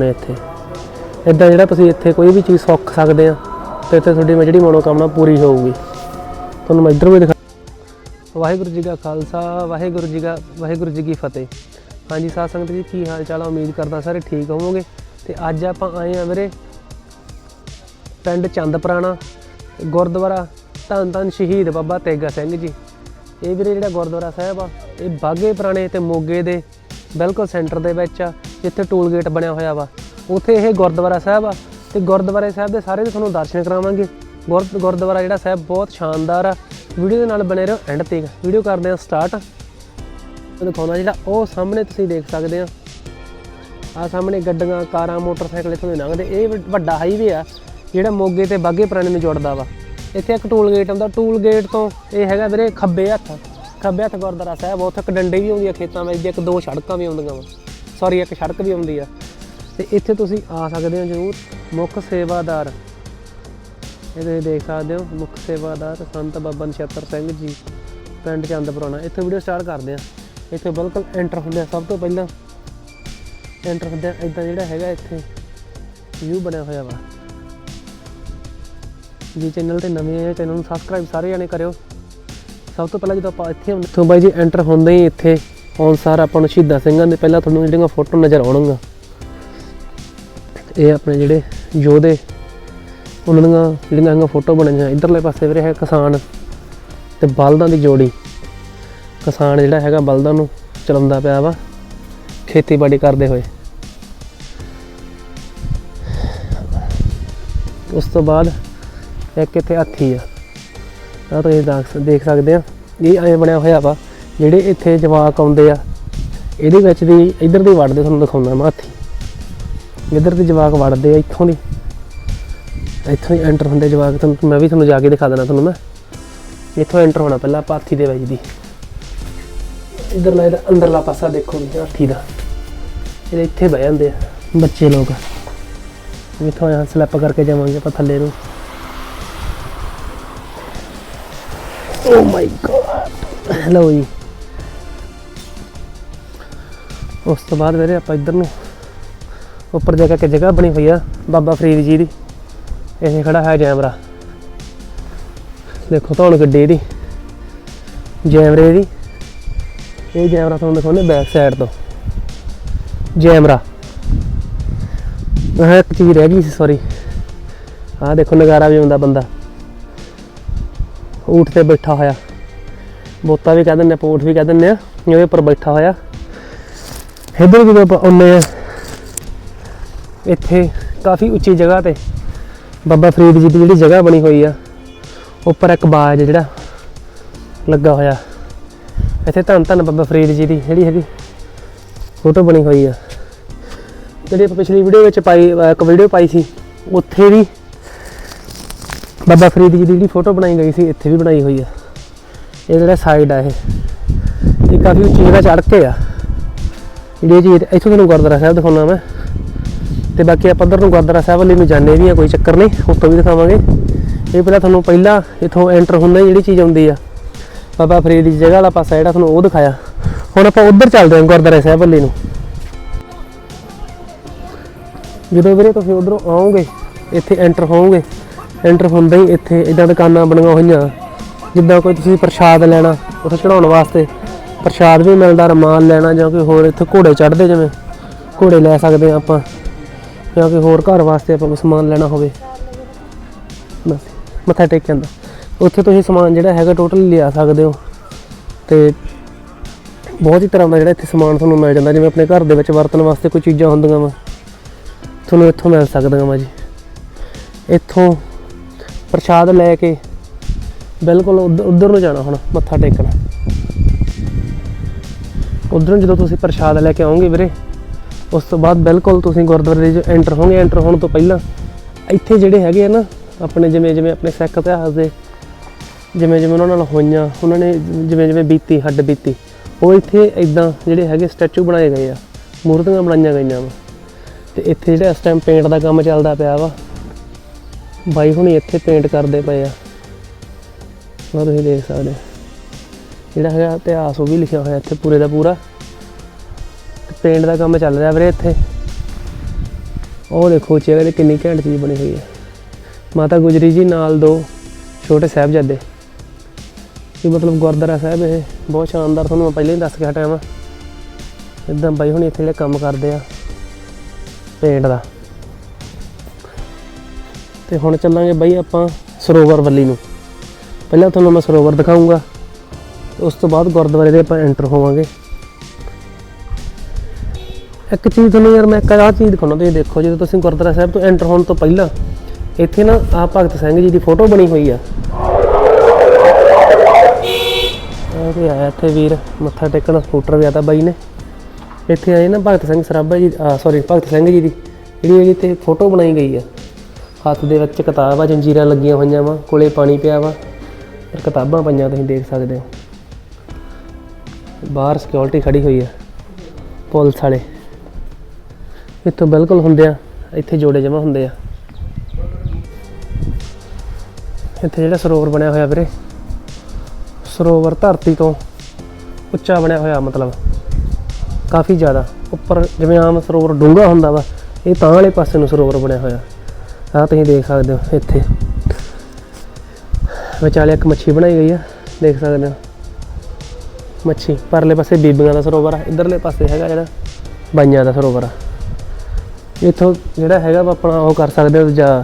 ਨੇ ਇੱਥੇ। ਇਦਾਂ ਜਿਹੜਾ ਤੁਸੀਂ ਇੱਥੇ ਕੋਈ ਵੀ ਚੀਜ਼ ਸੌਖ ਸਕਦੇ ਆ, ਤੇ ਇੱਥੇ ਤੁਹਾਡੀ ਮੈਂ ਜਿਹੜੀ ਮਨੋਕਾਮਨਾ ਪੂਰੀ ਹੋਊਗੀ। ਤੁਹਾਨੂੰ ਮੈਂ ਇੱਧਰ ਵੀ ਦਿਖਾ ਵਾਹਿਗੁਰੂ ਜੀ ਕਾ ਖਾਲਸਾ, ਵਾਹਿਗੁਰੂ ਜੀ ਕਾ ਵਾਹਿਗੁਰੂ ਜੀ ਕੀ ਫਤਿਹ। ਹਾਂਜੀ, ਸਾਧ ਸੰਗਤ ਜੀ, ਕੀ ਹਾਲ ਚਾਲ ਆ? ਉਮੀਦ ਕਰਦਾ ਸਾਰੇ ਠੀਕ ਹੋਵੋਗੇ। ਤੇ ਅੱਜ ਆਪਾਂ ਆਏ ਆ ਵੀਰੇ ਪਿੰਡ ਚੰਦ ਪੁਰਾਣਾ, ਗੁਰਦੁਆਰਾ ਧੰਨ ਧੰਨ ਸ਼ਹੀਦ ਬਾਬਾ ਤੇਗਾ ਸਿੰਘ ਜੀ। ਇਹ ਵੀਰੇ ਜਿਹੜਾ ਗੁਰਦੁਆਰਾ ਸਾਹਿਬ ਆ, ਇਹ ਬਾਗੇ ਪੁਰਾਣੇ ਤੇ ਮੋਗੇ ਦੇ ਬਿਲਕੁਲ ਸੈਂਟਰ ਦੇ ਵਿੱਚ ਆ। ਜਿੱਥੇ ਟੂਲ ਗੇਟ ਬਣਿਆ ਹੋਇਆ ਵਾ, ਉੱਥੇ ਇਹ ਗੁਰਦੁਆਰਾ ਸਾਹਿਬ ਆ, ਤੇ ਗੁਰਦੁਆਰੇ ਸਾਹਿਬ ਦੇ ਸਾਰੇ ਤੁਹਾਨੂੰ ਦਰਸ਼ਨ ਕਰਾਵਾਂਗੇ। ਗੁਰ, ਗੁਰਦੁਆਰਾ ਜਿਹੜਾ ਸਾਹਿਬ ਬਹੁਤ ਸ਼ਾਨਦਾਰ ਆ। ਵੀਡੀਓ ਦੇ ਨਾਲ ਬਣੇ ਰਹੋ ਐਂਡ ਤੱਕ। ਵੀਡੀਓ ਕਰਦੇ ਆ ਸਟਾਰਟ। ਦਿਖਾਉਣਾ ਜਿਹੜਾ ਉਹ ਸਾਹਮਣੇ ਤੁਸੀਂ ਦੇਖ ਸਕਦੇ ਆ। ਆ ਸਾਹਮਣੇ ਗੱਡੀਆਂ, ਕਾਰਾਂ, ਮੋਟਰਸਾਈਕਲ ਇੱਥੋਂ ਦੇ ਲੰਘਦੇ। ਇਹ ਵੱਡਾ ਹਾਈਵੇ ਆ, ਜਿਹੜਾ ਮੋਗੇ ਤੇ ਬਾਗੇ ਪੁਰਾਣੇ ਨੂੰ ਜੋੜਦਾ ਵਾ। ਇੱਥੇ ਇੱਕ ਟੂਲ ਗੇਟ ਆਉਂਦਾ। ਟੂਲ ਗੇਟ ਤੋਂ ਇਹ ਹੈਗਾ ਵੀਰੇ ਖੱਬੇ ਹੱਥ। ਖੱਬੇ ਹੱਥ ਗੁਰਦੁਆਰਾ ਸਾਹਿਬ, ਉੱਥੇ ਇੱਕ ਡੰਡੇ ਵੀ ਆਉਂਦੀ ਆ ਖੇਤਾਂ ਵਿੱਚ, ਇੱਕ ਦੋ ਸੜਕਾਂ ਵੀ ਆਉਂਦੀਆਂ ਵਾ। ਸੌਰੀ, ਇੱਕ ਸੜਕ ਵੀ ਆਉਂਦੀ ਆ। ਤੇ ਇੱਥੇ ਤੁਸੀਂ ਆ ਸਕਦੇ ਹੋ ਜ਼ਰੂਰ। ਮੁੱਖ ਸੇਵਾਦਾਰ। ਇਹ ਤੁਸੀਂ ਦੇਖ ਸਕਦੇ ਹੋ, ਮੁੱਖ ਸੇਵਾਦਾਰ ਸੰਤ ਬਾਬਾ ਨਛੱਤਰ ਸਿੰਘ ਜੀ, ਪਿੰਡ ਚੰਦਪੁਰਾਣਾ ਇੱਥੇ ਵੀਡੀਓ ਸਟਾਰਟ ਕਰਦੇ ਆ ਇੱਥੇ ਬਿਲਕੁਲ ਐਂਟਰ ਹੁੰਦੇ ਆ। ਸਭ ਤੋਂ ਪਹਿਲਾਂ ਐਂਟਰ ਹੁੰਦੇ ਆ। ਇਦਾਂ ਜਿਹੜਾ ਹੈਗਾ ਇੱਥੇ ਵਿਊ ਬਣਿਆ ਹੋਇਆ ਵਾ। ਜੀ ਚੈਨਲ ਤੇ ਨਵੇਂ ਆਏ ਚੈਨਲ ਨੂੰ ਸਬਸਕ੍ਰਾਈਬ ਸਾਰੇ ਜਾਣੇ ਕਰਿਓ। ਸਭ ਤੋਂ ਪਹਿਲਾਂ ਜਦੋਂ ਆਪਾਂ ਇੱਥੇ ਹੁੰਦੇ ਤੋਂ ਬਾਈ ਜੀ ਐਂਟਰ ਹੁੰਦੇ ਹੀ ਇੱਥੇ। ਆਉਣ ਸਾਰ ਆਪਾਂ ਨੂੰ ਸ਼ਹੀਦਾਂ ਸਿੰਘਾਂ ਦੇ ਪਹਿਲਾਂ ਤੁਹਾਨੂੰ ਜਿਹੜੀਆਂ ਫੋਟੋ ਨਜ਼ਰ ਆਉਣਗੀਆਂ, ਇਹ ਆਪਣੇ ਜਿਹੜੇ ਯੋਧੇ, ਉਹਨਾਂ ਦੀਆਂ ਜਿਹੜੀਆਂ ਹੈਗੀਆਂ ਫੋਟੋ ਬਣੀਆਂ ਇਧਰਲੇ ਪਾਸੇ ਵੀਰੇ ਹੈ ਕਿਸਾਨ ਤੇ ਬਲਦਾਂ ਦੀ ਜੋੜੀ। ਕਿਸਾਨ ਜਿਹੜਾ ਹੈਗਾ ਬਲਦਾਂ ਨੂੰ ਚਲਾਉਂਦਾ ਪਿਆ ਵਾ, ਖੇਤੀਬਾੜੀ ਕਰਦੇ ਹੋਏ। ਉਸ ਤੋਂ ਬਾਅਦ ਇੱਕ ਇੱਥੇ ਹਾਥੀ ਆ। ਆਹ ਤੁਸੀਂ ਦੇਖ ਦੇਖ ਸਕਦੇ ਆ, ਇਹ ਐਂ ਬਣਿਆ ਹੋਇਆ ਵਾ। ਜਿਹੜੇ ਇੱਥੇ ਜਵਾਕ ਆਉਂਦੇ ਆ, ਇਹਦੇ ਵਿੱਚ ਦੀ ਇਧਰ ਦੀ ਵੜਦੇ ਤੁਹਾਨੂੰ ਦਿਖਾਉਂਦਾ ਮੈਂ ਹਾਥੀ। ਇਧਰ ਦੇ ਜਵਾਕ ਵੜਦੇ ਆ, ਇੱਥੋਂ ਦੀ। ਇੱਥੋਂ ਹੀ ਐਂਟਰ ਹੁੰਦੇ ਜਵਾਕ, ਤੁਹਾਨੂੰ ਮੈਂ ਵੀ ਤੁਹਾਨੂੰ ਜਾ ਕੇ ਦਿਖਾ ਦੇਣਾ ਤੁਹਾਨੂੰ ਮੈਂ। ਇੱਥੋਂ ਐਂਟਰ ਹੋਣਾ ਪਹਿਲਾਂ ਆਪਾਂ ਹਾਥੀ ਦੇ ਵਿੱਚ ਦੀ। ਇਧਰਲਾ ਇਹਦਾ ਅੰਦਰਲਾ ਪਾਸਾ ਦੇਖੋ ਵੀ ਹਾਥੀ ਦਾ। ਇਹ ਇੱਥੇ ਬਹਿ ਜਾਂਦੇ ਆ ਬੱਚੇ ਲੋਕ। ਇੱਥੋਂ ਆ ਸਲੈਪ ਕਰਕੇ ਜਾਵਾਂਗੇ ਆਪਾਂ ਥੱਲੇ ਨੂੰ। ਓ ਮਾਈ ਗॉड ਹੈਲੋ ਜੀ। ਉਸ ਤੋਂ ਬਾਅਦ ਵੀਰੇ ਆਪਾਂ ਇੱਧਰ ਨੂੰ ਉੱਪਰ ਜਾ ਕੇ ਜਗ੍ਹਾ ਬਣੀ ਹੋਈ ਆ, ਬਾਬਾ ਫਰੀਦ ਜੀ ਦੀ। ਇਹ ਖੜਾ ਹੈ ਜੈਮਰਾ। ਦੇਖੋ ਤੁਹਾਨੂੰ ਗੱਡੀ ਦੀ, ਜੈਮਰੇ ਦੀ। ਇਹ ਜੈਮਰਾ ਤੁਹਾਨੂੰ ਦਿਖਾਉਂਦੇ ਬੈਕ ਸਾਈਡ ਤੋਂ। ਜੈਮਰਾ। ਆਹ ਇੱਕ ਚੀਜ਼ ਰਹਿ ਗਈ ਸੀ ਸੌਰੀ ਆਹ ਦੇਖੋ ਨਗਾਰਾ ਵੀ ਹੁੰਦਾ ਬੰਦਾ। ਊਠ ਤੇ ਬੈਠਾ ਹੋਇਆ। ਬੋਤਾ ਵੀ ਕਹਿ ਦਿੰਦੇ ਆ ਪੋਟ ਵੀ ਕਹਿ ਦਿੰਦੇ ਆ ਉਹਦੇ ਉੱਪਰ ਬੈਠਾ ਹੋਇਆ। ਇੱਧਰ ਜਦੋਂ ਆਪਾਂ ਆਉਂਦੇ ਆ ਇੱਥੇ ਕਾਫੀ ਉੱਚੀ ਜਗ੍ਹਾ ਤੇ ਬਾਬਾ ਫਰੀਦ ਜੀ ਦੀ ਜਿਹੜੀ ਜਗ੍ਹਾ ਬਣੀ ਹੋਈ ਆ, ਉੱਪਰ ਇੱਕ ਬਾਜ ਜਿਹੜਾ ਲੱਗਾ ਹੋਇਆ। ਇੱਥੇ ਧੰਨ ਧੰਨ ਬਾਬਾ ਫਰੀਦ ਜੀ ਦੀ ਜਿਹੜੀ ਹੈਗੀ ਫੋਟੋ ਬਣੀ ਹੋਈ ਆ। ਜਿਹੜੀ ਆਪਾਂ ਪਿਛਲੀ ਵੀਡੀਓ ਵਿੱਚ ਪਾਈ ਇੱਕ ਵੀਡੀਓ ਪਾਈ ਸੀ, ਉੱਥੇ ਵੀ ਬਾਬਾ ਫਰੀਦ ਜੀ ਦੀ ਜਿਹੜੀ ਫੋਟੋ ਬਣਾਈ ਗਈ ਸੀ, ਇੱਥੇ ਵੀ ਬਣਾਈ ਹੋਈ ਆ। ਇਹ ਜਿਹੜਾ ਸਾਈਡ ਆ ਇਹ ਇਹ ਕਾਫੀ ਉੱਚੀ ਜਗ੍ਹਾ ਚੜ੍ਹ ਕੇ ਆ। ਜਿਹੜੀ ਇਹ ਚੀਜ਼ ਇੱਥੋਂ ਤੁਹਾਨੂੰ ਗੁਰਦੁਆਰਾ ਸਾਹਿਬ ਦਿਖਾਉਣਾ ਮੈਂ, ਤੇ ਬਾਕੀ ਆਪਾਂ ਇੱਧਰ ਨੂੰ ਗੁਰਦੁਆਰਾ ਸਾਹਿਬ ਵਾਲੀ ਨੂੰ ਜਾਣੇ ਵੀ ਆ ਕੋਈ ਚੱਕਰ ਨਹੀਂ, ਉੱਥੋਂ ਵੀ ਦਿਖਾਵਾਂਗੇ। ਇਹ ਪਹਿਲਾਂ ਤੁਹਾਨੂੰ ਪਹਿਲਾਂ ਇੱਥੋਂ ਐਂਟਰ ਹੁੰਦਾ ਹੀ ਜਿਹੜੀ ਚੀਜ਼ ਆਉਂਦੀ ਆ। ਬਾਬਾ ਫਰੀਦ ਦੀ ਜਗ੍ਹਾ ਵਾਲਾ ਪਾਸਾ ਜਿਹੜਾ ਤੁਹਾਨੂੰ ਉਹ ਦਿਖਾਇਆ। ਹੁਣ ਆਪਾਂ ਉੱਧਰ ਚੱਲਦੇ ਹਾਂ ਗੁਰਦੁਆਰਾ ਸਾਹਿਬ ਵਾਲੀ ਨੂੰ ਜਦੋਂ ਵੀਰੇ ਤੁਸੀਂ ਉਧਰੋਂ ਆਓਗੇ, ਇੱਥੇ ਐਂਟਰ ਹੋਵੋਗੇ ਐਂਟਰ ਹੁੰਦਾ ਹੀ ਇੱਥੇ ਇਦਾਂ ਦੁਕਾਨਾਂ ਬਣੀਆਂ ਹੋਈਆਂ। ਜਿੱਦਾਂ ਕੋਈ ਤੁਸੀਂ ਪ੍ਰਸ਼ਾਦ ਲੈਣਾ, ਉੱਥੇ ਚੜਾਉਣ ਵਾਸਤੇ। ਪ੍ਰਸ਼ਾਦ ਵੀ ਮਿਲਦਾ ਰਮਾਨ ਲੈਣਾ, ਜਾਂ ਕੋਈ ਹੋਰ ਇੱਥੇ ਘੋੜੇ ਚੜ੍ਹਦੇ ਜਿਵੇਂ, ਘੋੜੇ ਲੈ ਸਕਦੇ ਆ ਆਪਾਂ, ਜਾਂ ਕੋਈ ਹੋਰ ਘਰ ਵਾਸਤੇ ਆਪਾਂ ਕੋਈ ਸਮਾਨ ਲੈਣਾ ਹੋਵੇ। ਬਸ, ਮੱਥਾ ਟੇਕ ਜਾਂਦਾ ਉੱਥੇ ਤੁਸੀਂ ਸਮਾਨ ਜਿਹੜਾ ਹੈਗਾ ਟੋਟਲ ਲਿਆ ਸਕਦੇ ਹੋ। ਤੇ ਬਹੁਤ ਹੀ ਤਰ੍ਹਾਂ ਦਾ ਜਿਹੜਾ ਇੱਥੇ ਸਮਾਨ ਤੁਹਾਨੂੰ ਮਿਲ ਜਾਂਦਾ, ਜਿਵੇਂ ਆਪਣੇ ਘਰ ਦੇ ਵਿੱਚ ਵਰਤਣ ਵਾਸਤੇ ਕੋਈ ਚੀਜ਼ਾਂ ਹੁੰਦੀਆਂ ਵਾ। ਤੁਹਾਨੂੰ ਇੱਥੋਂ ਮਿਲ ਸਕਦੀਆਂ ਵਾ ਜੀ। ਇੱਥੋਂ ਪ੍ਰਸ਼ਾਦ ਲੈ ਕੇ ਬਿਲਕੁਲ ਉੱਧ- ਉੱਧਰ ਨੂੰ ਜਾਣਾ ਹੁਣ, ਮੱਥਾ ਟੇਕਣਾ। ਉਧਰੋਂ ਜਦੋਂ ਤੁਸੀਂ ਪ੍ਰਸ਼ਾਦ ਲੈ ਕੇ ਆਓਗੇ ਵੀਰੇ, ਉਸ ਤੋਂ ਬਾਅਦ ਬਿਲਕੁਲ ਤੁਸੀਂ ਗੁਰਦੁਆਰੇ ਦੇ ਐਂਟਰ ਹੋਗੇ ਐਂਟਰ ਹੋਣ ਤੋਂ ਪਹਿਲਾਂ ਇੱਥੇ ਜਿਹੜੇ ਹੈਗੇ ਆ ਨਾ, ਆਪਣੇ ਜਿਵੇਂ ਜਿਵੇਂ ਆਪਣੇ ਸਿੱਖ ਇਤਿਹਾਸ ਦੇ ਜਿਵੇਂ ਜਿਵੇਂ ਉਹਨਾਂ ਨਾਲ ਹੋਈਆਂ, ਉਹਨਾਂ ਨੇ ਜਿਵੇਂ ਜਿਵੇਂ ਬੀਤੀ, ਹੱਡ ਬੀਤੀ, ਉਹ ਇੱਥੇ ਇਦਾਂ ਜਿਹੜੇ ਹੈਗੇ ਸਟੈਚੂ ਬਣਾਏ ਗਏ ਆ, ਮੂਰਤੀਆਂ ਬਣਾਈਆਂ ਗਈਆਂ ਵਾ ਤੇ ਇੱਥੇ ਜਿਹੜਾ ਇਸ ਟਾਈਮ ਪੇਂਟ ਦਾ ਕੰਮ ਚੱਲਦਾ ਪਿਆ ਵਾ, ਬਾਈ ਹੁਣੀ ਇੱਥੇ ਪੇਂਟ ਕਰਦੇ ਪਏ ਆ ਉਹ ਤੁਸੀਂ ਦੇਖ ਸਕਦੇ ਹੋ। ਜਿਹੜਾ ਹੈਗਾ ਇਤਿਹਾਸ, ਉਹ ਵੀ ਲਿਖਿਆ ਹੋਇਆ ਇੱਥੇ ਪੂਰੇ ਦਾ ਪੂਰਾ। ਪੇਂਟ ਦਾ ਕੰਮ ਚੱਲ ਰਿਹਾ ਵੀਰੇ ਇੱਥੇ। ਉਹ ਦੇਖੋ ਚਿਹਰੇ ਤੇ ਕਿੰਨੀ ਘੈਂਟ ਚੀਜ਼ ਬਣੀ ਹੋਈ ਹੈ। ਮਾਤਾ ਗੁਜਰੀ ਜੀ ਨਾਲ ਦੋ ਛੋਟੇ ਸਾਹਿਬਜ਼ਾਦੇ। ਇਹ ਮਤਲਬ ਗੁਰਦੁਆਰਾ ਸਾਹਿਬ ਇਹ? ਬਹੁਤ ਸ਼ਾਨਦਾਰ, ਤੁਹਾਨੂੰ ਮੈਂ ਪਹਿਲਾਂ ਹੀ ਦੱਸ ਕੇ ਹਟਿਆ ਵਾਂ। ਇਦਾਂ ਬਾਈ ਹੁਣ ਇੱਥੇ ਜਿਹੜੇ ਕੰਮ ਕਰਦੇ ਆ ਪੇਂਟ ਦਾ। ਤੇ ਹੁਣ ਚੱਲਾਂਗੇ ਬਾਈ ਆਪਾਂ ਸਰੋਵਰ ਵੱਲੀ ਨੂੰ। ਪਹਿਲਾਂ ਤੁਹਾਨੂੰ ਮੈਂ ਸਰੋਵਰ ਦਿਖਾਉਂਗਾ ਉਸ ਤੋਂ ਬਾਅਦ ਗੁਰਦੁਆਰੇ ਦੇ ਆਪਾਂ ਐਂਟਰ ਹੋਵਾਂਗੇ। ਇੱਕ ਚੀਜ਼ ਤੁਹਾਨੂੰ ਯਾਰ ਮੈਂ ਇੱਕ ਆਹ ਚੀਜ਼ ਦਿਖਾਉਣਾ, ਤੁਸੀਂ ਦੇਖੋ, ਜਦੋਂ ਤੁਸੀਂ ਗੁਰਦੁਆਰਾ ਸਾਹਿਬ ਤੋਂ ਐਂਟਰ ਹੋਣ ਤੋਂ ਪਹਿਲਾਂ, ਇੱਥੇ ਨਾ ਆ ਭਗਤ ਸਿੰਘ ਜੀ ਦੀ ਫੋਟੋ ਬਣੀ ਹੋਈ ਆ। ਤੇ ਆਇਆ ਇੱਥੇ ਵੀਰ, ਮੱਥਾ ਟੇਕਣ ਸਕੂਟਰ ਵੀ ਆਦਾ ਬਾਈ ਨੇ। ਇੱਥੇ ਆਏ ਨਾ ਭਗਤ ਸਿੰਘ ਸਰਾਭਾ ਜੀ ਸੌਰੀ ਭਗਤ ਸਿੰਘ ਜੀ ਦੀ, ਜਿਹੜੀ ਇਹਦੀ ਤੇ ਫੋਟੋ ਬਣਾਈ ਗਈ ਆ। ਹੱਥ ਦੇ ਵਿੱਚ ਕਿਤਾਬ ਆ, ਜੰਜੀਰਾਂ ਲੱਗੀਆਂ ਹੋਈਆਂ ਵਾ, ਕੋਲੇ ਪਾਣੀ ਪਿਆ ਵਾ। ਪਰ ਕਿਤਾਬਾਂ ਪਈਆਂ ਤੁਸੀਂ ਦੇਖ ਸਕਦੇ ਹੋ। ਬਾਹਰ ਸਿਕਿਉਰਿਟੀ ਖੜੀ ਹੋਈ ਆ, ਪੁਲਿਸ ਵਾਲੇ। ਇੱਥੋਂ ਬਿਲਕੁਲ ਹੁੰਦੇ ਆ, ਇੱਥੇ ਜੋੜੇ ਜਮਾ ਹੁੰਦੇ ਆ। ਇੱਥੇ ਜਿਹੜਾ ਸਰੋਵਰ ਬਣਿਆ ਹੋਇਆ ਵੀਰੇ, ਸਰੋਵਰ ਧਰਤੀ ਤੋਂ ਉੱਚਾ ਬਣਿਆ ਹੋਇਆ ਮਤਲਬ। ਕਾਫੀ ਜ਼ਿਆਦਾ, ਉੱਪਰ ਜਿਵੇਂ ਆਮ ਸਰੋਵਰ ਡੂੰਘਾ ਹੁੰਦਾ ਵਾ, ਇਹ ਤਾਂ ਵਾਲੇ ਪਾਸੇ ਨੂੰ ਸਰੋਵਰ ਬਣਿਆ ਹੋਇਆ। ਆਹ ਤੁਸੀਂ ਦੇਖ ਸਕਦੇ ਹੋ ਇੱਥੇ। ਵਿਚਾਲੇ ਇੱਕ ਮੱਛੀ ਬਣਾਈ ਗਈ ਆ, ਦੇਖ ਸਕਦੇ ਹੋ। ਮੱਛੀ, ਪਰਲੇ ਪਾਸੇ ਬੀਬੀਆਂ ਦਾ ਸਰੋਵਰ ਆ, ਇਧਰਲੇ ਪਾਸੇ ਹੈਗਾ ਜਿਹੜਾ ਬਾਈਆਂ ਦਾ ਸਰੋਵਰ ਆ। ਇੱਥੋਂ ਜਿਹੜਾ ਹੈਗਾ ਵਾ ਆਪਣਾ ਉਹ ਕਰ ਸਕਦੇ ਹੋ ਜਾਂ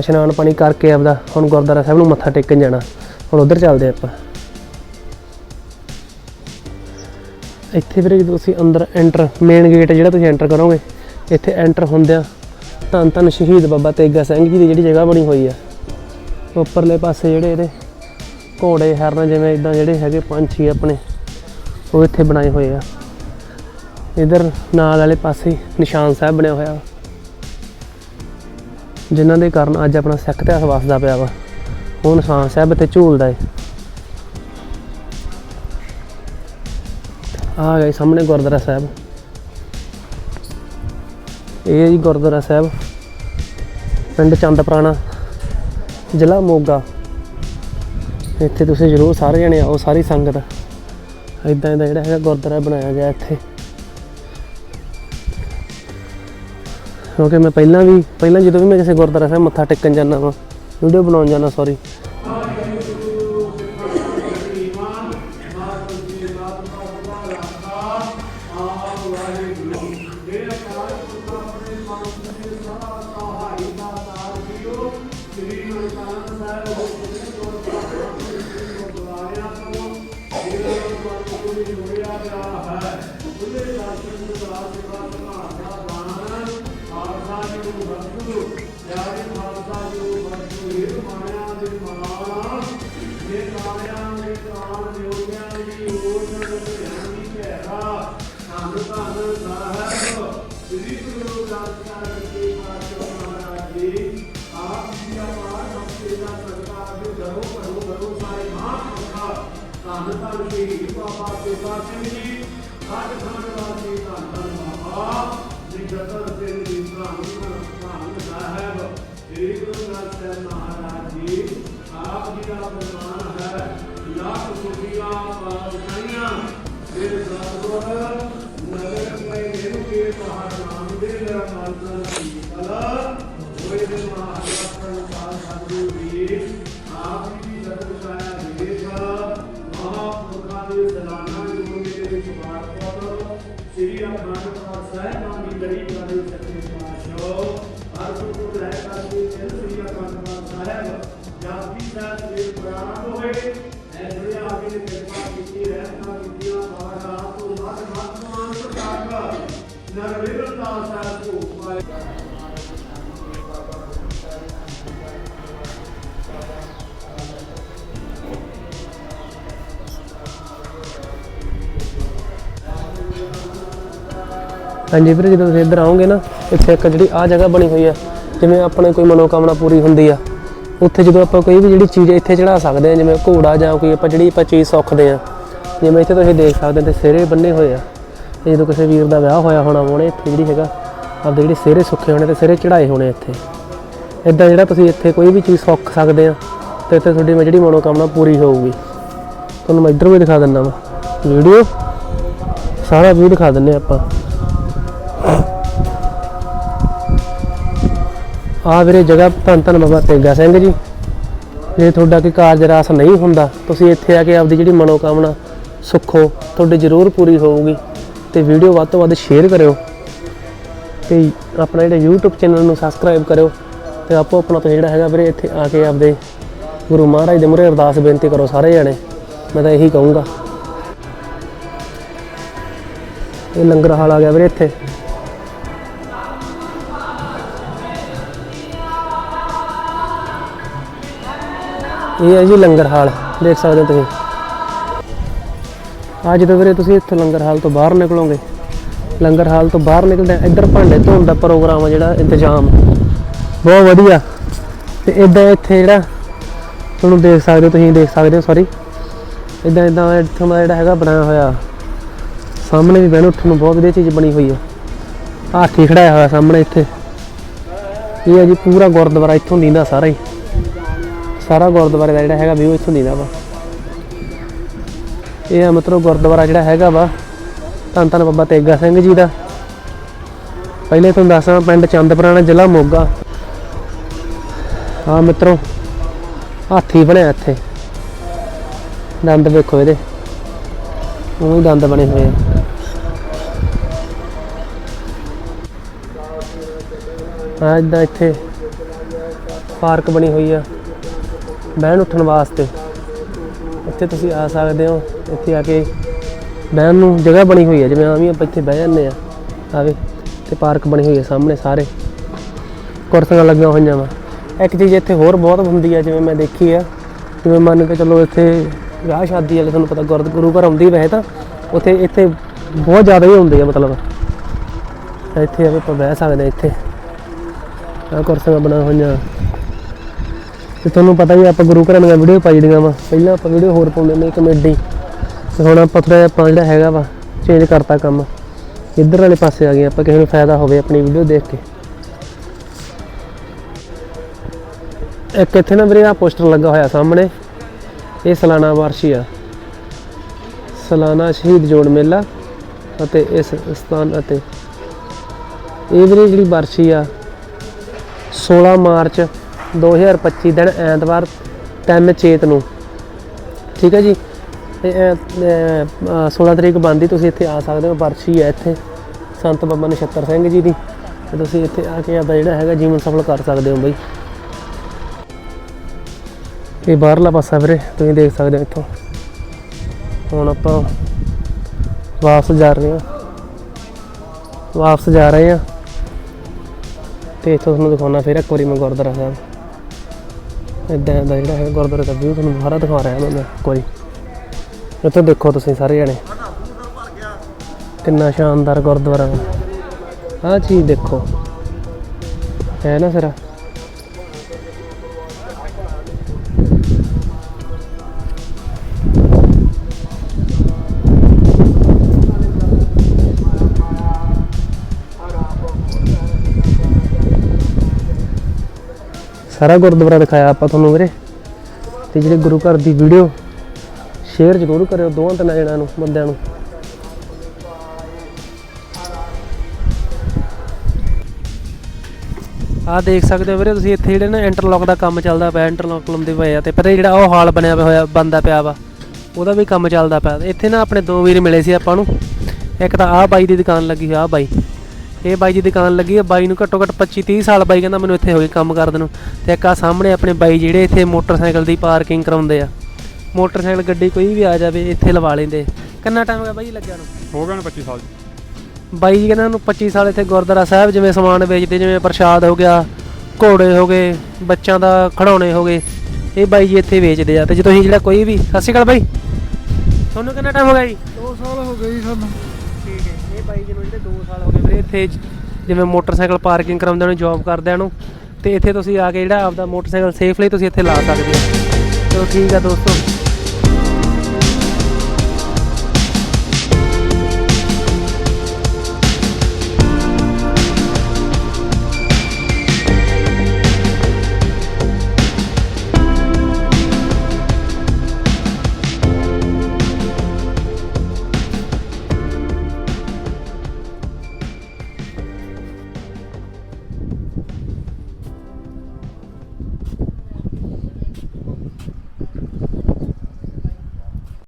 ਇਸ਼ਨਾਨ ਪਾਣੀ ਕਰਕੇ ਆਪਦਾ, ਹੁਣ ਗੁਰਦੁਆਰਾ ਸਾਹਿਬ ਨੂੰ ਮੱਥਾ ਟੇਕਣ ਜਾਣਾ। ਹੁਣ ਉਧਰ ਚੱਲਦੇ ਆਪਾਂ। ਇੱਥੇ ਵੀਰੇ ਜਦੋਂ ਤੁਸੀਂ ਅੰਦਰ ਐਂਟਰ ਮੇਨ ਗੇਟ ਜਿਹੜਾ ਤੁਸੀਂ ਐਂਟਰ ਕਰੋਗੇ, ਇੱਥੇ ਐਂਟਰ ਹੁੰਦਿਆਂ ਧੰਨ ਧੰਨ ਸ਼ਹੀਦ ਬਾਬਾ ਤੇਗਾ ਸਿੰਘ ਜੀ ਦੀ ਜਿਹੜੀ ਜਗ੍ਹਾ ਬਣੀ ਹੋਈ ਆ। ਉੱਪਰਲੇ ਪਾਸੇ ਜਿਹੜੇ ਇਹਦੇ ਘੋੜੇ, ਹਰਨ ਜਿਵੇਂ ਇਦਾਂ ਜਿਹੜੇ ਹੈਗੇ ਪੰਛੀ ਆਪਣੇ, ਉਹ ਇੱਥੇ ਬਣਾਏ ਹੋਏ ਆ। ਇਧਰ ਨਾਲ ਵਾਲੇ ਪਾਸੇ ਨਿਸ਼ਾਨ ਸਾਹਿਬ ਬਣਿਆ ਹੋਇਆ। ਵਾ ਜਿਨ੍ਹਾਂ ਦੇ ਕਾਰਨ ਅੱਜ ਆਪਣਾ ਸਿੱਖ ਇਤਿਹਾਸ ਵਸਦਾ ਪਿਆ ਵਾ। ਉਹ ਨਿਸ਼ਾਨ ਸਾਹਿਬ ਇੱਥੇ ਝੂਲਦਾ ਏ। ਆ ਗਏ ਸਾਹਮਣੇ ਗੁਰਦੁਆਰਾ ਸਾਹਿਬ। ਇਹ ਜੀ ਗੁਰਦੁਆਰਾ ਸਾਹਿਬ। ਪਿੰਡ ਚੰਦਪਰਾਣਾ ਜ਼ਿਲ੍ਹਾ ਮੋਗਾ। ਇੱਥੇ ਤੁਸੀਂ ਜ਼ਰੂਰ ਸਾਰੇ ਜਣੇ ਆਓ, ਸਾਰੀ ਸੰਗਤ। ਇਦਾਂ ਦਾ ਜਿਹੜਾ ਹੈਗਾ ਗੁਰਦੁਆਰਾ ਬਣਾਇਆ ਗਿਆ ਇੱਥੇ। ਕਿਉਂਕਿ ਮੈਂ ਪਹਿਲਾਂ ਵੀ, ਪਹਿਲਾਂ ਜਦੋਂ ਵੀ ਮੈਂ ਕਿਸੇ ਗੁਰਦੁਆਰਾ ਸਾਹਿਬ ਮੱਥਾ ਟੇਕਣ ਜਾਂਦਾ ਵਾਂ ਵੀਡੀਓ ਬਣਾਉਣ ਜਾਂਦਾ ਸੌਰੀ ਸ੍ਰੀ ਅਖੰਡ ਪਾਠ ਸਾਹਿਬ ਨਾਮ ਦੀ ਲੜੀ ਕਰੇ ਸੱਚੇ ਪਾਤਸ਼ਾਹ, ਹਰ ਗੁਰੂ ਰਹਿ ਕਰਕੇ ਸਿਰ ਸ੍ਰੀ ਅਖੰਡ ਪਾਠ ਸਾਹਿਬ, ਜਾਪੀ ਸਾਹਿਬ ਦੇ ਪ੍ਰਾਰੰਭ ਹੋਏ। ਐ ਜਿਹੜੇ ਆਗੇ ਨੇ ਕਿਰਪਾ ਕੀਤੀ, ਰਹਿਮਤਾਂ ਕੀਤੀਆਂ ਪਾੜਾ ਤੋਂ ਮਤ ਮਤ ਮਾਨ ਤੱਕ ਨਰ ਵਿਰਤਾ ਸਾਹਿਬ ਹਾਂਜੀ ਵੀਰੇ, ਜਦੋਂ ਤੁਸੀਂ ਇੱਧਰ ਆਓਗੇ ਨਾ, ਇੱਥੇ ਇੱਕ ਜਿਹੜੀ ਆ ਜਗ੍ਹਾ ਬਣੀ ਹੋਈ ਆ, ਜਿਵੇਂ ਆਪਣੇ ਕੋਈ ਮਨੋਕਾਮਨਾ ਪੂਰੀ ਹੁੰਦੀ ਆ, ਉੱਥੇ ਜਦੋਂ ਆਪਾਂ ਕੋਈ ਵੀ ਜਿਹੜੀ ਚੀਜ਼ ਇੱਥੇ ਚੜਾ ਸਕਦੇ ਆ, ਜਿਵੇਂ ਘੋੜਾ ਜਾਂ ਕੋਈ ਆਪਾਂ ਜਿਹੜੀ ਆਪਾਂ ਚੀਜ਼ ਸੌਖਦੇ ਆ, ਜਿਵੇਂ ਇੱਥੇ ਤੁਸੀਂ ਦੇਖ ਸਕਦੇ ਹੋ ਤੇ ਸਿਰੇ ਬੰਨੇ ਹੋਏ ਆ। ਤੇ ਜਦੋਂ ਕਿਸੇ ਵੀਰ ਦਾ ਵਿਆਹ ਹੋਇਆ ਹੋਣਾ, ਉਹਨੇ ਇੱਥੇ ਜਿਹੜੀ ਹੈਗਾ, ਆਪਦੇ ਜਿਹੜੇ ਸਿਰੇ ਸੁੱਖੇ ਹੋਣੇ ਤੇ ਸਿਰੇ ਚੜਾਏ ਹੋਣੇ ਇੱਥੇ। ਇਦਾਂ ਜਿਹੜਾ ਤੁਸੀਂ ਇੱਥੇ ਕੋਈ ਵੀ ਚੀਜ਼ ਸੌਖ ਸਕਦੇ ਆ, ਤੇ ਇੱਥੇ ਤੁਹਾਡੀ ਜਿਹੜੀ ਮਨੋਕਾਮਨਾ ਪੂਰੀ ਹੋਊਗੀ। ਤੁਹਾਨੂੰ ਮੈਂ ਇੱਧਰ ਵੀ ਦਿਖਾ ਦਿੰਦਾ ਵਾ। ਵੀਡੀਓ, ਸਾਰਾ ਵੀ ਦਿਖਾ ਦਿੰਨੇ ਆਪਾਂ। ਆ ਵੀਰੇ ਜਗ੍ਹਾ ਧੰਨ ਧੰਨ ਬਾਬਾ ਤੇਗਾ ਸਿੰਘ ਜੀ। ਜੇ ਤੁਹਾਡਾ ਕੋਈ ਕਾਰਜ ਰਾਸ ਨਹੀਂ ਹੁੰਦਾ, ਤੁਸੀਂ ਇੱਥੇ ਆ ਕੇ ਆਪਦੀ ਜਿਹੜੀ ਮਨੋਕਾਮਨਾ, ਸੁੱਖੋ ਤੁਹਾਡੀ ਜ਼ਰੂਰ ਪੂਰੀ ਹੋਊਗੀ। ਤੇ ਵੀਡੀਓ ਵੱਧ ਤੋਂ ਵੱਧ ਸ਼ੇਅਰ ਕਰਿਓ। ਤੇ ਆਪਣਾ ਜਿਹੜਾ YouTube ਚੈਨਲ ਨੂੰ ਸਬਸਕ੍ਰਾਈਬ ਕਰਿਓ। ਤੇ ਆਪੋ ਆਪਣਾ ਤੋਂ ਜਿਹੜਾ ਹੈਗਾ ਵੀਰੇ ਇੱਥੇ ਆ ਕੇ ਆਪਦੇ ਗੁਰੂ ਮਹਾਰਾਜ ਦੇ ਮੂਹਰੇ ਅਰਦਾਸ ਬੇਨਤੀ ਕਰੋ ਸਾਰੇ ਜਣੇ। ਮੈਂ ਤਾਂ ਇਹੀ ਕਹੂੰਗਾ। ਇਹ ਲੰਗਰ ਹਾਲ ਆ ਗਿਆ ਵੀਰੇ ਇੱਥੇ। ਇਹ ਹੈ ਜੀ ਲੰਗਰ ਹਾਲ, ਦੇਖ ਸਕਦੇ ਹੋ ਤੁਸੀਂ। ਅੱਜ ਜਦੋਂ ਵੀਰੇ ਤੁਸੀਂ ਇੱਥੋਂ ਲੰਗਰ ਹਾਲ ਤੋਂ ਬਾਹਰ ਨਿਕਲੋਗੇ, ਲੰਗਰ ਹਾਲ ਤੋਂ ਬਾਹਰ ਨਿਕਲਦੇ ਇੱਧਰ ਭਾਂਡੇ ਧੋਣ ਦਾ ਪ੍ਰੋਗਰਾਮ ਆ ਜਿਹੜਾ, ਇੰਤਜ਼ਾਮ। ਬਹੁਤ ਵਧੀਆ। ਤੇ ਇਦਾਂ ਇੱਥੇ ਜਿਹੜਾ, ਤੁਹਾਨੂੰ ਦੇਖ ਸਕਦੇ ਹੋ, ਤੁਸੀਂ ਦੇਖ ਸਕਦੇ ਹੋ ਸੌਰੀ ਇਦਾਂ ਇਦਾਂ ਇੱਥੋਂ ਦਾ ਜਿਹੜਾ ਹੈਗਾ, ਬਣਾਇਆ ਹੋਇਆ। ਸਾਹਮਣੇ ਵੀ ਬਹਿਣ ਉੱਠਣ ਨੂੰ ਬਹੁਤ ਵਧੀਆ ਚੀਜ਼ ਬਣੀ ਹੋਈ ਆ। ਹਾਥੀ ਖੜਾਇਆ ਹੋਇਆ ਸਾਹਮਣੇ ਇੱਥੇ। ਇਹ ਹੈ ਜੀ ਪੂਰਾ ਗੁਰਦੁਆਰਾ, ਇੱਥੋਂ ਦੀਂਦਾ ਸਾਰਾ ਹੀ। ਸਾਰਾ ਗੁਰਦੁਆਰੇ ਦਾ ਜਿਹੜਾ ਹੈਗਾ ਵਿਊ ਇੱਥੋਂ ਦੀਦਾ ਵਾ। ਇਹ ਆ ਮਤਲਬ ਗੁਰਦੁਆਰਾ ਜਿਹੜਾ ਹੈਗਾ ਵਾ, ਧੰਨ ਧੰਨ ਬਾਬਾ ਤੇਗਾ ਸਿੰਘ ਜੀ ਦਾ। ਪਹਿਲੇ ਤੁਹਾਨੂੰ ਦੱਸਾਂ, ਪਿੰਡ ਚੰਦਪੁਰਾਣਾ, ਜ਼ਿਲ੍ਹਾ ਮੋਗਾ। ਆ ਮਿੱਤਰੋ, ਹਾਥੀ ਬਣਿਆ ਇੱਥੇ। ਦੰਦ ਵੇਖੋ ਇਹਦੇ। ਉਹ ਹੀ ਦੰਦ ਬਣੇ ਹੋਏ ਆ। ਆ ਇਦਾਂ ਇੱਥੇ ਪਾਰਕ ਬਣੀ ਹੋਈ ਆ। ਬਹਿਣ ਉੱਠਣ ਵਾਸਤੇ। ਇੱਥੇ ਤੁਸੀਂ ਆ ਸਕਦੇ ਹੋ। ਇੱਥੇ ਆ ਕੇ ਬਹਿਣ ਨੂੰ ਜਗ੍ਹਾ ਬਣੀ ਹੋਈ ਹੈ, ਜਿਵੇਂ ਆਵੇਂ ਆਪਾਂ ਇੱਥੇ ਬਹਿ ਜਾਂਦੇ ਆ ਆਵੇ ਤੇ ਪਾਰਕ ਬਣੀ ਹੋਈ ਹੈ ਸਾਹਮਣੇ ਸਾਰੇ। ਕੁਰਸੀਆਂ ਲੱਗੀਆਂ ਹੋਈਆਂ ਵਾ। ਇੱਕ ਚੀਜ਼ ਇੱਥੇ ਹੋਰ ਬਹੁਤ ਹੁੰਦੀ ਹੈ, ਜਿਵੇਂ ਮੈਂ ਦੇਖੀ ਆ। ਜਿਵੇਂ ਮੰਨ ਕੇ ਚੱਲੋ ਇੱਥੇ ਵਿਆਹ ਸ਼ਾਦੀ ਵਾਲੇ ਤੁਹਾਨੂੰ ਪਤਾ ਗੁਰਦ, ਗੁਰੂ ਘਰ ਆਉਂਦੀ ਵੈਸੇ ਤਾਂ। ਉੱਥੇ ਇੱਥੇ ਬਹੁਤ ਜ਼ਿਆਦਾ ਹੀ ਹੁੰਦੇ ਆ ਮਤਲਬ। ਇੱਥੇ ਆਵੇ ਆਪਾਂ ਬਹਿ ਸਕਦੇ ਹਾਂ ਇੱਥੇ। ਆ ਕੁਰਸੀਆਂ ਬਣਾ ਹੋਈਆਂ। ਤੇ ਤੁਹਾਨੂੰ ਪਤਾ ਹੀ ਆਪਾਂ ਗੁਰੂ ਘਰਾਂ ਦੀਆਂ ਵੀਡੀਓ ਪਾਈ ਦੀਆਂ ਵਾ। ਪਹਿਲਾਂ ਆਪਾਂ ਵੀਡੀਓ ਹੋਰ ਪਾਉਂਦੇ ਨੇ ਕਮੇਡੀ। ਤੇ ਹੁਣ ਆਪਾਂ ਥੋੜਾ ਜਿਹਾ ਆਪਾਂ ਜਿਹੜਾ ਹੈਗਾ ਵਾ ਚੇਂਜ ਕਰਤਾ ਕੰਮ। ਇੱਧਰ ਵਾਲੇ ਪਾਸੇ ਆ ਗਏ, ਆਪਾਂ ਕਿਸੇ ਨੂੰ ਫਾਇਦਾ ਹੋਵੇ ਆਪਣੀ ਵੀਡੀਓ ਦੇਖ ਕੇ। ਇੱਕ ਇੱਥੇ ਨਾ ਵੀਰੇ ਆ ਪੋਸਟਰ ਲੱਗਾ ਹੋਇਆ ਸਾਹਮਣੇ। ਇਹ ਸਾਲਾਨਾ ਵਾਰਸ਼ੀ ਆ। ਸਾਲਾਨਾ ਸ਼ਹੀਦ ਜੋੜ ਮੇਲਾ ਅਤੇ ਇਸ ਸਥਾਨ ਅਤੇ ਇਹ ਵੀਰੇ ਜਿਹੜੀ ਵਾਰਸ਼ੀ ਆ 16 ਮਾਰਚ 2025 ਦਿਨ ਐਤਵਾਰ 3 ਚੇਤ ਨੂੰ। ਠੀਕ ਹੈ ਜੀ? ਤੇ ਇਹ, 16 ਤਰੀਕ ਬੰਦੀ ਤੁਸੀਂ ਇੱਥੇ ਆ ਸਕਦੇ ਹੋ। ਵਰਸ਼ੀ ਹੈ ਇੱਥੇ। ਸੰਤ ਬਾਬਾ ਨਛੱਤਰ ਸਿੰਘ ਜੀ ਦੀ। ਤੇ ਤੁਸੀਂ ਇੱਥੇ ਆ ਕੇ ਆਪਦਾ ਜਿਹੜਾ ਹੈਗਾ ਜੀਵਨ ਸਫਲ ਕਰ ਸਕਦੇ ਹੋ ਬਈ। ਇਹ ਬਾਹਰਲਾ ਪਾਸਾ ਵੀਰੇ ਤੁਸੀਂ ਦੇਖ ਸਕਦੇ ਹੋ ਇੱਥੋਂ। ਹੁਣ ਆਪਾਂ ਵਾਪਸ ਜਾ ਰਹੇ ਹਾਂ। ਵਾਪਸ ਜਾ ਰਹੇ ਹਾਂ। ਤੇ ਇੱਥੋਂ ਤੁਹਾਨੂੰ ਦਿਖਾਉਣਾ ਫਿਰ ਇੱਕ ਵਾਰੀ ਮੈਂ ਗੁਰਦੁਆਰਾ ਸਾਹਿਬ। ਇਦਾਂ ਦਾ ਜਿਹੜਾ ਹੈ ਗੁਰਦੁਆਰੇ ਦਾ ਵਿਊ ਤੁਹਾਨੂੰ ਬਾਹਰ ਦਿਖਾ ਰਿਹਾ ਮੈਂ ਕੋਈ ਇੱਥੇ ਦੇਖੋ ਤੁਸੀਂ ਸਾਰੇ ਜਣੇ। ਕਿੰਨਾ ਸ਼ਾਨਦਾਰ ਗੁਰਦੁਆਰਾ। ਆ ਚੀਜ਼ ਦੇਖੋ। ਹੈ ਨਾ ਸਿਰਾ? ਸਾਰਾ ਗੁਰਦੁਆਰਾ ਦਿਖਾਇਆ ਆਪਾਂ ਤੁਹਾਨੂੰ ਵੀਰੇ। ਤੇ ਜਿਹੜੇ ਗੁਰੂ ਘਰ ਦੀ ਵੀਡੀਓ ਸ਼ੇਅਰ ਜ਼ਰੂਰ ਕਰਿਓ ਦੋਵਾਂ ਤਿੰਨਾਂ ਜਣਿਆਂ ਨੂੰ, ਬੰਦਿਆਂ ਨੂੰ। ਆਹ ਦੇਖ ਸਕਦੇ ਹੋ ਵੀਰੇ ਤੁਸੀਂ, ਇੱਥੇ ਜਿਹੜੇ ਨਾ ਇੰਟਰਲੌਕ ਦਾ ਕੰਮ ਚੱਲਦਾ ਪਿਆ ਇੰਟਰਲੌਕ ਲਾਉਂਦੇ ਪਏ ਆ ਤੇ ਪਤਾ ਜਿਹੜਾ ਉਹ ਹਾਲ ਬਣਿਆ ਹੋਇਆ ਬੰਦਾ ਪਿਆ ਵਾ। ਉਹਦਾ ਵੀ ਕੰਮ ਚੱਲਦਾ ਪਿਆ। ਇੱਥੇ ਨਾ ਆਪਣੇ ਦੋ ਵੀਰ ਮਿਲੇ ਸੀ ਆਪਾਂ ਨੂੰ। ਇੱਕ ਤਾਂ ਆਹ ਬਾਈ ਦੀ ਦੁਕਾਨ ਲੱਗੀ ਹੋਈ, ਆਹ ਬਾਈ। ਇਹ ਬਾਈ ਦੀ ਦੁਕਾਨ ਲੱਗੀ ਹੈ ਬਾਈ ਨੂੰ ਘੱਟੋ ਘੱਟ 25 30 ਸਾਲ ਬਾਈ ਕਹਿੰਦਾ ਮੈਨੂੰ ਇੱਥੇ ਹੋ ਗਏ ਕੰਮ ਕਰਦੇ ਨੂੰ। ਤੇ ਇੱਕ ਆ ਸਾਹਮਣੇ ਆਪਣੇ ਬਾਈ ਜਿਹੜੇ ਇੱਥੇ ਮੋਟਰਸਾਈਕਲ ਦੀ ਪਾਰਕਿੰਗ ਕਰਾਉਂਦੇ ਆ। ਮੋਟਰਸਾਈਕਲ ਗੱਡੀ ਕੋਈ ਵੀ ਆ ਜਾਵੇ ਇੱਥੇ ਲਵਾ ਲੈਂਦੇ। ਕਿੰਨਾ ਟਾਈਮ ਹੋ ਗਿਆ ਬਾਈ ਲੱਗਿਆ ਨੂੰ? ਹੋ ਗਏ ਨੇ 25 ਸਾਲ ਬਾਈ ਜੀ ਕਹਿੰਦਾ ਨੂੰ 25 ਸਾਲ ਇੱਥੇ ਗੁਰਦੁਆਰਾ ਸਾਹਿਬ ਜਿਵੇਂ ਸਮਾਨ ਵੇਚਦੇ ਜਿਵੇਂ ਪ੍ਰਸ਼ਾਦ ਹੋ ਗਿਆ ਘੋੜੇ ਹੋ ਗਏ ਬੱਚਿਆਂ ਦਾ ਖਿਡੌਣੇ ਹੋ ਗਏ ਇਹ ਬਾਈ ਜੀ ਇੱਥੇ ਵੇਚਦੇ ਆ। ਤੇ ਜੇ ਤੁਸੀਂ ਜਿਹੜਾ ਕੋਈ ਵੀ ਸਤਿ ਸ਼੍ਰੀ ਅਕਾਲ ਬਾਈ। ਤੁਹਾਨੂੰ ਕਿੰਨਾ ਟਾਈਮ ਹੋ ਗਿਆ ਜੀ? 2 ਸਾਲ ਹੋ ਗਏ ਜੀ ਸਾਨੂੰ। ਠੀਕ ਹੈ ਜੀ ਨੂੰ ਜਿਹੜੇ 2 ਸਾਲ ਹੋ ਗਏ ਵੀਰੇ ਇੱਥੇ ਜਿਵੇਂ ਮੋਟਰਸਾਈਕਲ ਪਾਰਕਿੰਗ ਕਰਾਉਂਦਿਆਂ ਨੂੰ ਜੌਬ ਕਰਦਿਆਂ ਨੂੰ, ਤੇ ਇੱਥੇ ਤੁਸੀਂ ਆ ਕੇ ਜਿਹੜਾ ਆਪਦਾ ਮੋਟਰਸਾਈਕਲ ਸੇਫਲੀ ਤੁਸੀਂ ਇੱਥੇ ਲਾ ਸਕਦੇ ਹੋ। ਚਲੋ ਠੀਕ ਆ ਦੋਸਤੋ।